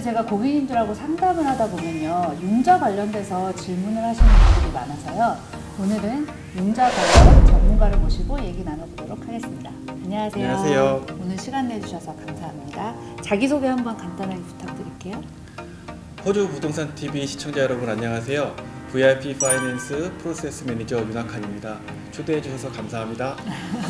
요새 제가 고객님들하고 상담을 하다 보면요. 융자 관련돼서 질문을 하시는 분들이 많아서요. 오늘은 융자 관련 전문가를 모시고 얘기 나눠보도록 하겠습니다. 안녕하세요. 안녕하세요. 오늘 시간 내주셔서 감사합니다. 자기소개 한번 간단하게 부탁드릴게요. 호주 부동산 TV 시청자 여러분 안녕하세요. VIP 파이낸스 프로세스 매니저 윤학한입니다. 초대해 주셔서 감사합니다.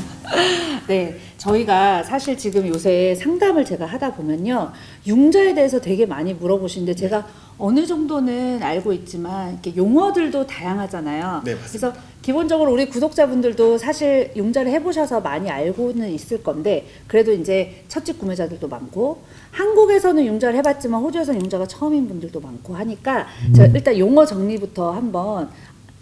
네, 저희가 사실 지금 요새 상담을 제가 하다 보면요, 융자에 대해서 되게 많이 물어보시는데 제가 어느 정도는 알고 있지만 이렇게 용어들도 다양하잖아요. 네, 맞습니다. 그래서 기본적으로 우리 구독자분들도 사실 융자를 해보셔서 많이 알고는 있을 건데 그래도 이제 첫집 구매자들도 많고 한국에서는 융자를 해봤지만 호주에서는 융자가 처음인 분들도 많고 하니까 제가 일단 용어 정리부터 한번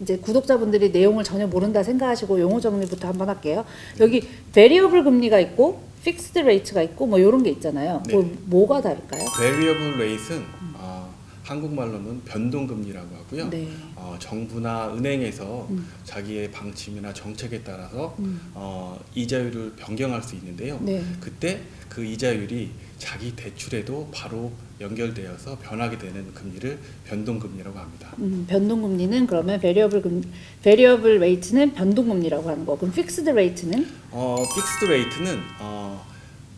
이제 구독자분들이 내용을 전혀 모른다 생각하시고 용어 정리부터 한번 할게요. 여기 베리어블 금리가 있고 픽스드 레이트가 있고 뭐 이런 게 있잖아요. 네. 그 뭐가 다를까요? 베리어블 레이트는 어, 한국말로는 변동금리라고 하고요. 네. 어, 정부나 은행에서 음. 자기의 방침이나 정책에 따라서 음. 어, 이자율을 변경할 수 있는데요. 네. 그때 그 이자율이 자기 대출에도 바로 연결되어서 변하게 되는 금리를 변동금리라고 합니다. 음, 변동금리는 그러면 베리어블 금 베리어블 레이트는 변동금리라고 하는 거. 그럼 픽스드 레이트는 어, 픽스드 레이트는 어,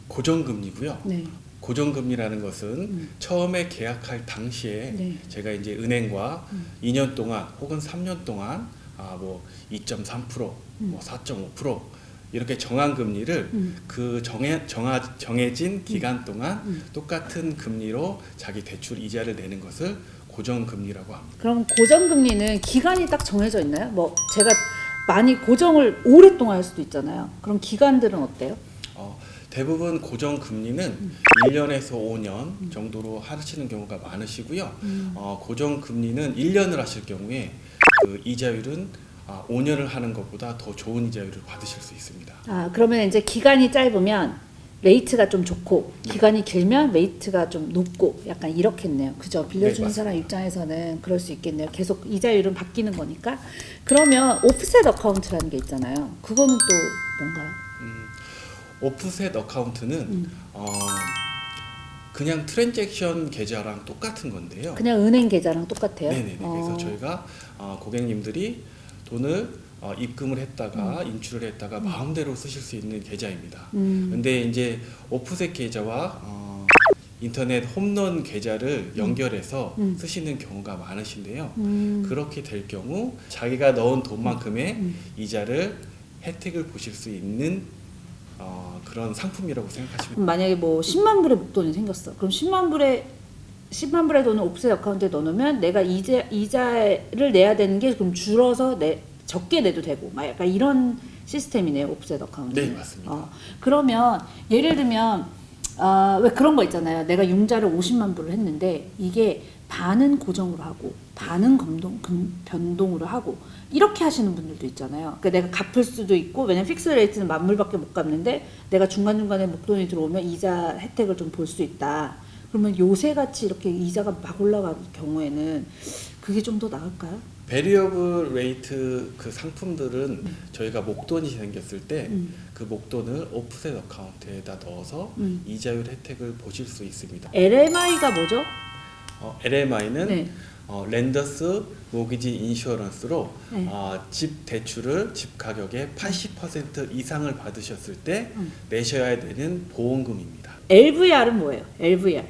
고정금리고요. 네. 고정금리라는 것은 음. 처음에 계약할 당시에 네. 제가 이제 은행과 음. 2년 동안 혹은 3년 동안 아, 뭐 2.3%, 음. 뭐4.5% 이렇게 정한 금리를 음. 그 정해 정하, 정해진 기간 동안 음. 똑같은 금리로 자기 대출 이자를 내는 것을 고정금리라고 합니다. 그럼 고정금리는 기간이 딱 정해져 있나요? 뭐 제가 많이 고정을 오랫동안 할 수도 있잖아요. 그럼 기간들은 어때요? 어, 대부분 고정금리는 음. 1년에서 5년 정도로 하시는 경우가 많으시고요. 음. 어, 고정금리는 1년을 하실 경우에 그 이자율은 아, 5년을 하는 것보다 더 좋은 이자율을 받으실 수 있습니다. 아 그러면 이제 기간이 짧으면 레이트가 좀 좋고 네. 기간이 길면 레이트가 좀 높고 약간 이렇겠네요. 그죠? 빌려주는 네, 사람 입장에서는 그럴 수 있겠네요. 계속 이자율은 바뀌는 거니까. 그러면 오프셋 어카운트라는 게 있잖아요. 그거는 또 뭔가요? 음, 오프셋 어카운트는 음. 어, 그냥 트랜잭션 계좌랑 똑같은 건데요. 그냥 은행 계좌랑 똑같아요. 그래서 어. 저희가 어, 고객님들이 돈을 어, 입금을 했다가 인출을 했다가 마음대로 쓰실 수 있는 계좌입니다. 음. 근데 이제 오프셋 계좌와 어, 인터넷 홈런 계좌를 연결해서 음. 쓰시는 경우가 많으신데요. 음. 그렇게 될 경우 자기가 넣은 돈만큼의 음. 이자를 혜택을 보실 수 있는 어, 그런 상품이라고 생각하시면 그럼 만약에 뭐 10만 불의 목돈이 생겼어. 그럼 10만 불의 10만 불의 돈을 오프셋 어카운트에 넣어놓으면 내가 이자 이자를 내야 되는 게 그럼 줄어서 내 적게 내도 되고 막 약간 이런 시스템이네요 오프셋 어카운트. 네, 맞습니다. 어, 그러면 예를 들면 아, 왜 그런 거 있잖아요. 내가 융자를 50만 불을 했는데 이게 반은 고정으로 하고 반은 검동, 금, 변동으로 하고 이렇게 하시는 분들도 있잖아요. 그러니까 내가 갚을 수도 있고 왜냐면 픽스 레이트는 만 불밖에 못 갚는데 내가 중간 중간에 목돈이 들어오면 이자 혜택을 좀 볼 수 있다. 그러면 요새 같이 이렇게 이자가 막 올라가는 경우에는 그게 좀 더 나을까요? 베리어블 레이트 그 상품들은 저희가 목돈이 생겼을 때그 음. 목돈을 오프셋 어카운트에다 넣어서 음. 이자율 혜택을 보실 수 있습니다. LMI가 뭐죠? 어, LMI는 네. 어, 랜더스 모기지 인슈어런스로 네. 어, 집 대출을 집 가격의 80% 이상을 받으셨을 때 음. 내셔야 되는 보험금입니다. LVR은 뭐예요? LVR.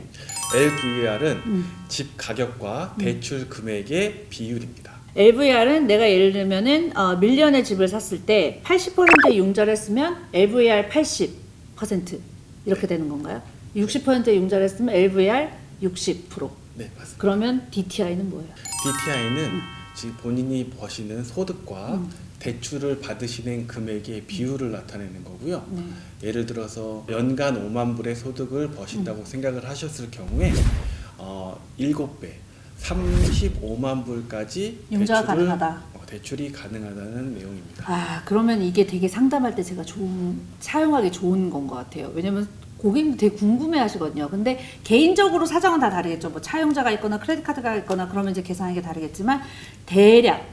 LVR은 음. 집 가격과 대출 금액의 비율입니다. LVR은 내가 예를 들면은 어, 밀리언의 집을 샀을 때 80%의 융자를 했으면 LVR 80% 이렇게 되는 건가요? 60%의 융자를 했으면 LVR 60%. 네, 맞습니다. 그러면 DTI는 뭐예요? DTI는 지금 본인이 버시는 소득과 음. 대출을 받으시는 금액의 비율을 나타내는 거고요. 네. 예를 들어서 연간 5만 불의 소득을 음. 버신다고 생각을 하셨을 경우에 어, 7배, 35만 불까지 융자가 대출을- 가능하다. 어, 대출이 가능하다는 내용입니다. 아 그러면 이게 되게 상담할 때 제가 좋은 사용하기 좋은 건 것 같아요. 왜냐면 고객님 되게 궁금해 하시거든요. 근데 개인적으로 사정은 다 다르겠죠. 뭐 차용자가 있거나 크레딧 카드가 있거나 그러면 이제 계산하는 게 다르겠지만 대략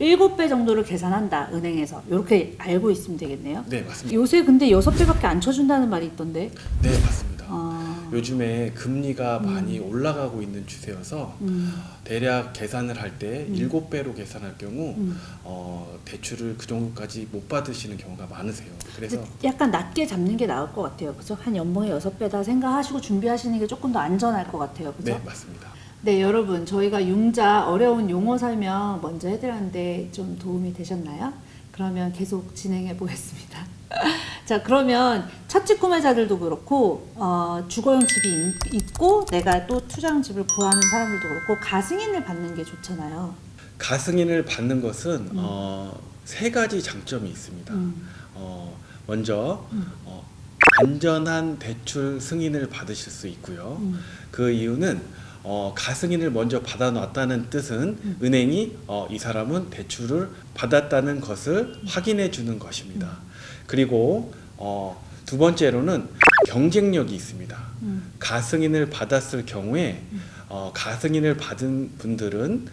7배 정도를 계산한다 은행에서 이렇게 알고 있으면 되겠네요. 네, 맞습니다. 요새 근데 6배밖에 안 쳐준다는 말이 있던데. 네, 맞습니다. 아, 요즘에 금리가 많이 올라가고 있는 추세여서 음. 대략 계산을 할때 음. 일곱 배로 계산할 경우 음. 어, 대출을 그 정도까지 못 받으시는 경우가 많으세요. 그래서 약간 낮게 잡는 게 나을 것 같아요. 그죠? 한 연봉의 여섯 배다 생각하시고 준비하시는 게 조금 더 안전할 것 같아요. 그죠? 네 맞습니다. 네, 여러분, 저희가 융자 어려운 용어 설명 먼저 해드렸는데 좀 도움이 되셨나요? 그러면 계속 진행해 보겠습니다. 자, 그러면 첫집 구매자들도 그렇고, 어, 주거용 집이 있- 있고, 내가 또 투자용 집을 구하는 사람들도 그렇고, 가승인을 받는 게 좋잖아요. 가승인을 받는 것은 어, 세 가지 장점이 있습니다. 음. 어, 먼저 음. 어, 안전한 대출 승인을 받으실 수 있고요. 음. 그 이유는 어, 가승인을 먼저 받아놨다는 뜻은 음. 은행이 어, 이 사람은 대출을 받았다는 것을 확인해 주는 것입니다. 그리고 어, 두 번째로는 경쟁력이 있습니다. 음. 가승인을 받았을 경우에 어, 가승인을 받은 분들은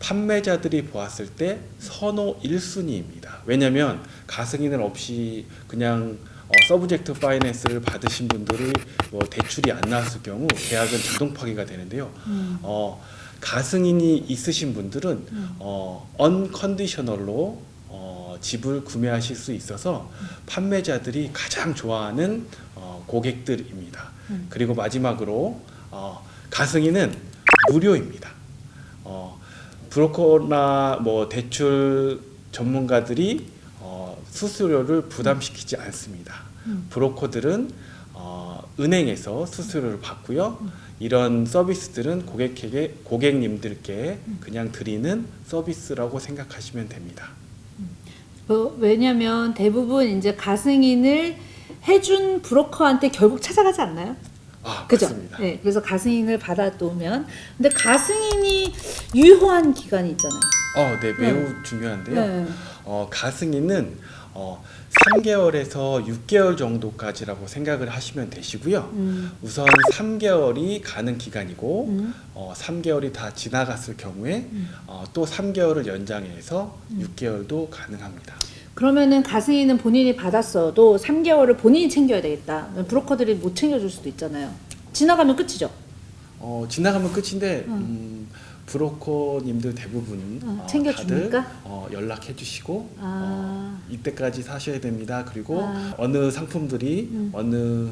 판매자들이 보았을 때 선호 1순위입니다. 왜냐하면 가승인을 없이 그냥 어, 서브젝트 파이낸스를 받으신 분들이 뭐 대출이 안 나왔을 경우 계약은 자동 파기가 되는데요. 음. 어, 가승인이 있으신 분들은 어, 언컨디셔널로 어, 집을 구매하실 수 있어서 판매자들이 가장 좋아하는 어, 고객들입니다. 음. 그리고 마지막으로 어, 가승인은 무료입니다. 어, 브로커나 뭐 대출 전문가들이 어, 수수료를 부담시키지 않습니다. 음. 브로커들은 어, 은행에서 수수료를 받고요. 이런 서비스들은 고객에게 고객님들께 그냥 드리는 서비스라고 생각하시면 됩니다. 어, 왜냐면 대부분 이제 가승인을 해준 브로커한테 결국 찾아가지 않나요? 아, 그죠? 맞습니다. 네, 그래서 가승인을 받아두면 근데 가승인이 유효한 기간이 있잖아요. 어, 네, 매우 중요한데요. 네. 어, 가승인은 어, 3개월에서 6개월 정도까지라고 생각을 하시면 되시고요. 음, 우선 3개월이 가는 기간이고 음, 어, 3개월이 다 지나갔을 경우에 음. 어, 또 3개월을 연장해서 6개월도 가능합니다. 그러면은 가승인은 본인이 받았어도 3개월을 본인이 챙겨야 되겠다. 브로커들이 못 챙겨줄 수도 있잖아요. 지나가면 끝이죠. 어, 지나가면 끝인데 음, 브로커님들 대부분 어, 어, 챙겨줍니까? 다들 어, 연락해 주시고 아. 어, 이때까지 사셔야 됩니다. 그리고 아. 어느 상품들이 음. 어느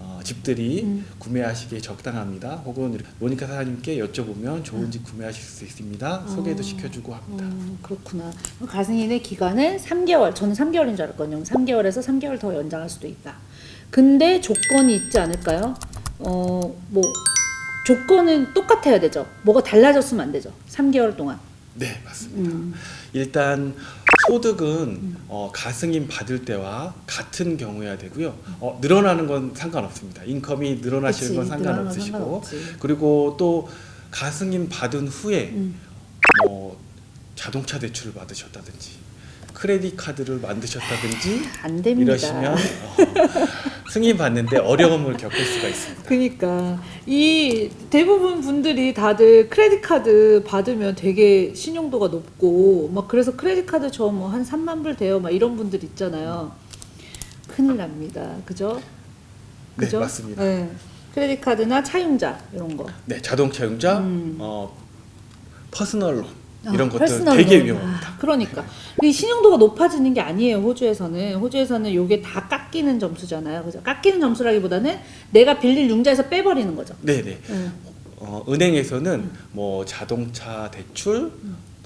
어, 집들이 음. 구매하시기에 적당합니다. 혹은 모니카 사장님께 여쭤보면 좋은 집 구매하실 수 있습니다. 소개도 어. 시켜주고 합니다. 음, 그렇구나. 가승인의 기간은 3개월. 저는 3개월인 줄 알았거든요. 3개월에서 3개월 더 연장할 수도 있다. 근데 조건이 있지 않을까요? 어, 뭐 조건은 똑같아야 되죠. 뭐가 달라졌으면 안 되죠. 3개월 동안. 네, 맞습니다. 음. 일단 소득은 어, 가승인 받을 때와 같은 경우여야 되고요. 어, 늘어나는 건 상관없습니다. 인컴이 늘어나시는 그치, 건 늘어나는 건 상관없으시고 상관없지. 그리고 또 가승인 받은 후에 음. 뭐 자동차 대출을 받으셨다든지 크레딧 카드를 만드셨다든지 안 됩니다. 이러시면 어, 승인 받는데 어려움을 겪을 수가 있습니다. 그러니까 이 대부분 분들이 다들 크레딧 카드 받으면 되게 신용도가 높고 막 그래서 크레딧 카드 저 뭐 한 3만 불 돼요 막 이런 분들 있잖아요. 큰일 납니다. 그죠? 네, 그죠? 맞습니다. 네. 크레딧 카드나 차용자 이런 거. 네, 자동 차 융자, 음. 어, 퍼스널 론 이런 아, 것들 퍼스널 되게 론. 위험합니다. 아, 그러니까 이 신용도가 높아지는 게 아니에요. 호주에서는 호주에서는 요게 다 깎이는 점수잖아요. 그죠? 깎이는 점수라기보다는 내가 빌린 융자에서 빼버리는 거죠. 네, 네. 네. 어, 은행에서는 뭐 자동차 대출,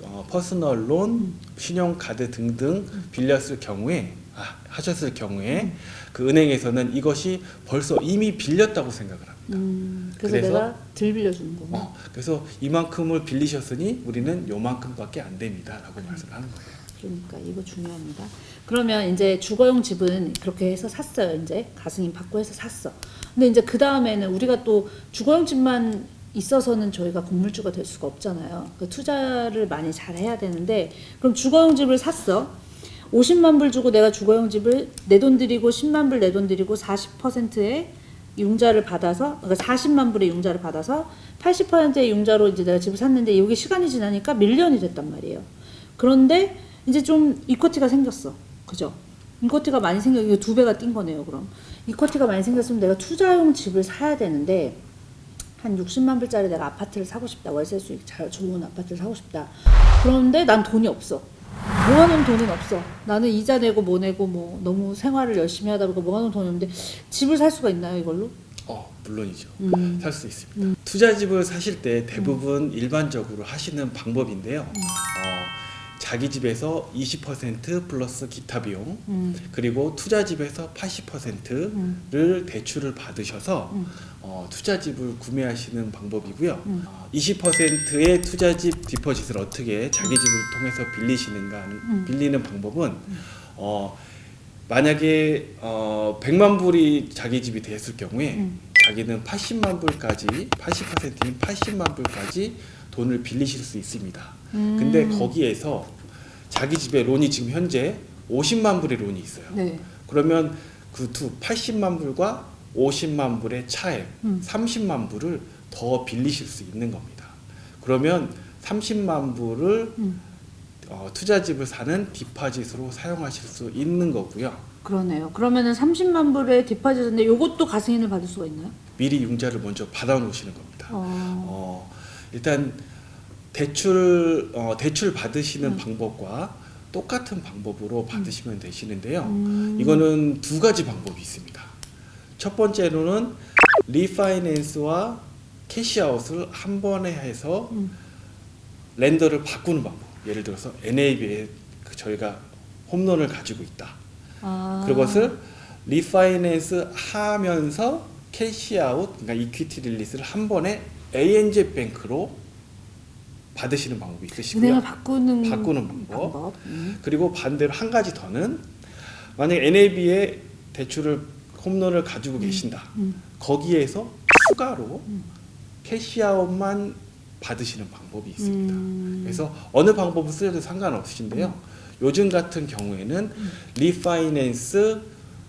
어, 퍼스널 론, 신용카드 등등 빌렸을 경우에 아, 하셨을 경우에 그 은행에서는 이것이 벌써 이미 빌렸다고 생각을 합니다. 음, 그래서, 그래서? 내가 들 빌려주는구나. 어, 그래서 이만큼을 빌리셨으니 우리는 요만큼밖에 안 됩니다라고 말씀하는 거예요. 그러니까 이거 중요합니다. 그러면 이제 주거용 집은 그렇게 해서 샀어요. 이제 가승인 받고 해서 샀어. 근데 이제 그 다음에는 우리가 또 주거용 집만 있어서는 저희가 건물주가 될 수가 없잖아요. 그 투자를 많이 잘 해야 되는데 그럼 주거용 집을 샀어. 50만 불 주고 내가 주거용 집을 내 돈 들이고 10만 불 내 돈 들이고 40%의 융자를 받아서 그러니까 40만 불의 융자를 받아서 80%의 융자로 이제 내가 집을 샀는데 이게 시간이 지나니까 밀리언이 됐단 말이에요. 그런데 이제 좀 이코티가 생겼어. 그죠? 이코티가 많이 생겨 두 배가 뛴 거네요. 그럼 이코티가 많이 생겼으면 내가 투자용 집을 사야 되는데 한 60만 불짜리 내가 아파트를 사고 싶다. 월세 수익 잘 좋은 아파트를 사고 싶다. 그런데 난 돈이 없어. 모아놓은 돈은 없어. 나는 이자 내고 뭐 내고 뭐 너무 생활을 열심히 하다 보니까 모아놓은 돈이 없는데 집을 살 수가 있나요 이걸로? 어, 물론이죠. 음. 살 수 있습니다. 투자집을 사실 때 대부분 일반적으로 하시는 방법인데요. 음. 어, 자기 집에서 20% 플러스 기타 비용, 음. 그리고 투자 집에서 80%를 대출을 받으셔서 음. 어, 투자 집을 구매하시는 방법이고요. 음. 어, 20%의 투자 집 디퍼짓을 어떻게 자기 집을 통해서 빌리시는가 음. 빌리는 방법은 어, 만약에 어, 100만 불이 자기 집이 됐을 경우에 음. 자기는 80만 불까지 80%인 80만 불까지 돈을 빌리실 수 있습니다. 음. 근데 거기에서 자기 집에 론이 지금 현재 50만 불의 론이 있어요. 네. 그러면 그 두 80만 불과 50만 불의 차액 음. 30만 불을 더 빌리실 수 있는 겁니다. 그러면 30만 불을 음. 어, 투자집을 사는 디파짓으로 사용하실 수 있는 거고요. 그러네요. 그러면은 30만 불의 디파짓인데 요것도 가승인을 받을 수가 있나요? 미리 융자를 먼저 받아 놓으시는 겁니다. 어. 어, 일단 대출 어, 대출 받으시는 음. 방법과 똑같은 방법으로 받으시면 되시는데요. 음. 이거는 두 가지 방법이 있습니다. 첫 번째로는 리파이낸스와 캐시아웃을 한 번에 해서 음. 렌더를 바꾸는 방법. 예를 들어서 NAB에 그 저희가 홈런을 가지고 있다. 아. 그것을 리파이낸스 하면서 캐시아웃, 그러니까 이퀴티 릴리스를 한 번에 ANZ 뱅크로 받으시는 방법이 있으시고요. 은행을 바꾸는 바꾸는 방법. 음. 그리고 반대로 한 가지 더는 만약 NAB에 대출을 홈런을 가지고 계신다. 음. 거기에서 추가로 음. 캐시아웃만 받으시는 방법이 있습니다. 음. 그래서 어느 방법을 쓰셔도 상관없으신데요. 요즘 같은 경우에는 음. 리파이낸스,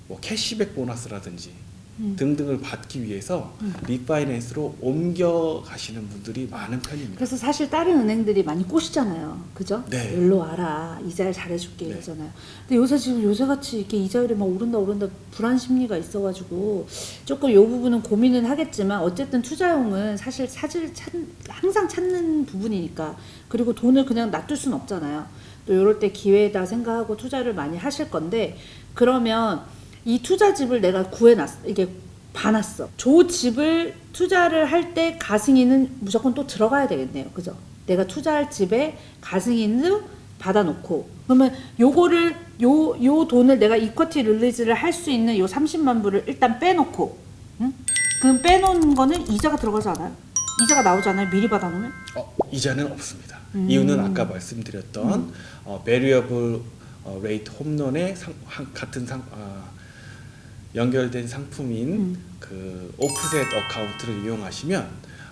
뭐 캐시백 보너스라든지 음. 등등을 받기 위해서 음. 리파이낸스로 옮겨 가시는 분들이 많은 편입니다. 그래서 사실 다른 은행들이 많이 꼬시잖아요. 그죠? 네. 일로 와라. 이자를 잘해줄게 네. 이러잖아요. 근데 요새 지금 요새같이 이렇게 이자율이 막 오른다 오른다 불안 심리가 있어가지고 조금 요 부분은 고민은 하겠지만 어쨌든 투자용은 사실 사실 찾, 항상 찾는 부분이니까 그리고 돈을 그냥 놔둘 수는 없잖아요. 또 요럴 때 기회다 생각하고 투자를 많이 하실 건데 그러면 이 투자집을 내가 구해놨어. 이게 봐놨어. 저 집을 투자를 할 때 가승인은 무조건 또 들어가야 되겠네요. 그죠? 내가 투자할 집에 가승인을 받아놓고 그러면 요거를 요 요 돈을 내가 이쿼티 릴리즈를 할 수 있는 요 30만 불을 일단 빼놓고 응? 그럼 빼놓은 거는 이자가 들어가지 않아요? 이자가 나오잖아요. 미리 받아놓으면 어, 이자는 없습니다. 음. 이유는 아까 말씀드렸던 어, 베리어블 어, 레이트 홈런의 상, 한, 같은 상, 아, 연결된 상품인 음. 그 오프셋 어카운트를 이용하시면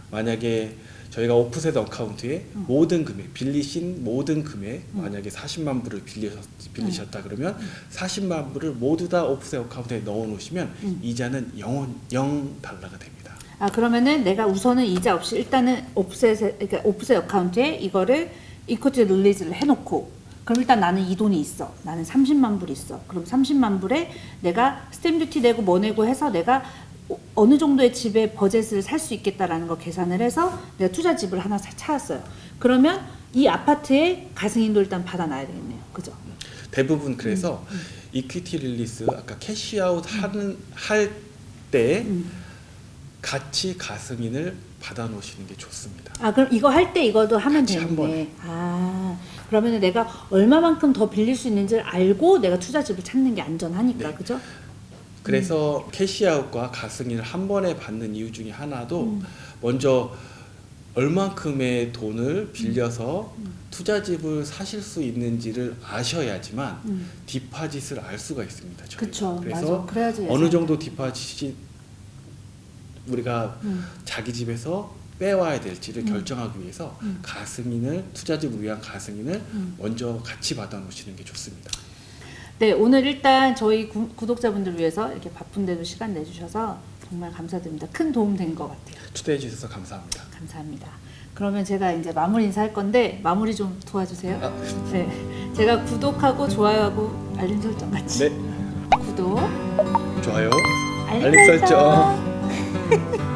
만약에 저희가 오프셋 어카운트에 음. 모든 금액 빌리신 모든 금액 만약에 40만 불을 빌리셨, 빌리셨다 음. 그러면 40만 불을 모두 다 오프셋 어카운트에 넣어 놓으시면 음. 이자는 0, 0 달러가 됩니다. 아 그러면은 내가 우선은 이자 없이 일단은 옵셋 그러니까 옵셋 어카운트에 이거를 이쿼티 릴리즈를 해 놓고 그럼 일단 나는 이 돈이 있어. 나는 30만 불 있어. 그럼 30만 불에 내가 스탬 듀티 내고 뭐 내고 해서 내가 어- 어느 정도의 집에 버젯을 살 수 있겠다라는 걸 계산을 해서 내가 투자 집을 하나 사- 찾았어요. 그러면 이 아파트에 가승인도 일단 받아놔야 되겠네요. 그죠? 대부분 그래서 음, 이퀴티 릴리스 아까 캐시아웃 하는 할때 음. 같이 가승인을 받아 놓으시는 게 좋습니다. 아 그럼 이거 할 때 이거도 하면 같이 한 되는데 아 그러면 내가 얼마만큼 더 빌릴 수 있는지를 알고 내가 투자집을 찾는 게 안전하니까 네. 그죠? 그래서 캐시아웃과 가승인을 한 번에 받는 이유 중에 하나도 음. 먼저 얼만큼의 돈을 빌려서 음. 투자집을 사실 수 있는지를 아셔야지만 음. 디파짓을 알 수가 있습니다. 저희가. 그쵸 그래서 맞아 그래야지 어느 정도 디파짓이 우리가 음. 자기 집에서 빼와야 될지를 음. 결정하기 위해서 음. 가승인을 투자집을 위한 가승인을 음. 먼저 같이 받아 놓으시는 게 좋습니다. 네 오늘 일단 저희 구, 구독자분들 위해서 이렇게 바쁜데도 시간 내주셔서 정말 감사드립니다 큰 도움 된 것 같아요 초대해 주셔서 감사합니다. 감사합니다 그러면 제가 이제 마무리 인사할 건데 마무리 좀 도와주세요 아, 네 제가 구독하고 좋아요하고 알림 설정 같이 네, 구독 좋아요. 알림, 알림 설정. 설정. 嘿嘿。